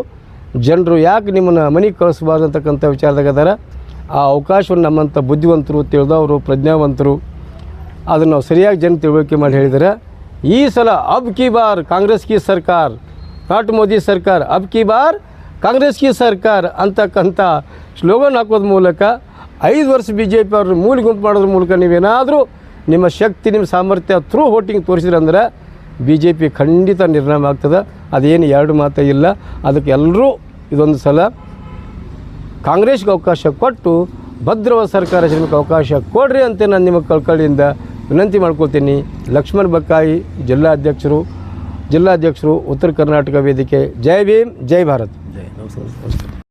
ಜನರು ಯಾಕೆ ನಿಮ್ಮನ್ನು ಮನೆ ಕಳಿಸ್ಬಾರ್ದು ಅಂತಕ್ಕಂಥ ವಿಚಾರದಾಗ ಅದಾರ. ಆ ಅವಕಾಶವನ್ನು ನಮ್ಮಂಥ ಬುದ್ಧಿವಂತರು, ತಿಳಿದವರು, ಪ್ರಜ್ಞಾವಂತರು ಅದನ್ನು ನಾವು ಸರಿಯಾಗಿ ಜನ ತಿಳುವಳಿಕೆ ಮಾಡಿ ಹೇಳಿದರೆ. ಈ ಸಲ ಅಬ್ ಕಿ ಬಾರ್ ಕಾಂಗ್ರೆಸ್ ಕಿ ಸರ್ಕಾರ, ನಾಟ್ ಮೋದಿ ಸರ್ಕಾರ, ಅಬ್ ಕಿ ಬಾರ್ ಕಾಂಗ್ರೆಸ್ ಕಿ ಸರ್ಕಾರ ಅಂತಕ್ಕಂಥ ಸ್ಲೋಗನ್ ಹಾಕೋದ್ರ ಮೂಲಕ ಐದು ವರ್ಷ ಬಿ ಜೆ ಪಿ ಅವ್ರ ಮೂಲೆ ಗುಂಪು ಮಾಡೋದ್ರ ಮೂಲಕ ನೀವೇನಾದರೂ ನಿಮ್ಮ ಶಕ್ತಿ, ನಿಮ್ಮ ಸಾಮರ್ಥ್ಯ ಥ್ರೂ ವೋಟಿಂಗ್ ತೋರಿಸಿದ್ರೆ ಅಂದ್ರೆ ಬಿ ಜೆ ಪಿ ಖಂಡಿತ ನಿರ್ನಾಮ ಆಗ್ತದೆ. ಅದೇನು ಎರಡು ಮಾತೇ ಇಲ್ಲ. ಅದಕ್ಕೆ ಎಲ್ಲರೂ ಇದೊಂದು ಸಲ ಕಾಂಗ್ರೆಸ್ಗೆ ಅವಕಾಶ ಕೊಟ್ಟು ಭದ್ರವ ಸರ್ಕಾರ ರಚನೆಗೆ ಅವಕಾಶ ಕೊಡ್ರಿ ಅಂತ ನಾನು ನಿಮ್ಮ ಕಳ್ಕಳಿಯಿಂದ ವಿನಂತಿ ಮಾಡ್ಕೊಳ್ತೀನಿ. ಲಕ್ಷ್ಮಣ್ ಬಕ್ಕಾಯಿ, ಜಿಲ್ಲಾಧ್ಯಕ್ಷರು ಜಿಲ್ಲಾಧ್ಯಕ್ಷರು, ಉತ್ತರ ಕರ್ನಾಟಕ ವೇದಿಕೆ. ಜೈ ಭೀಮ್, ಜೈ ಭಾರತ್. ಜೈ. ನಮಸ್ಕಾರ.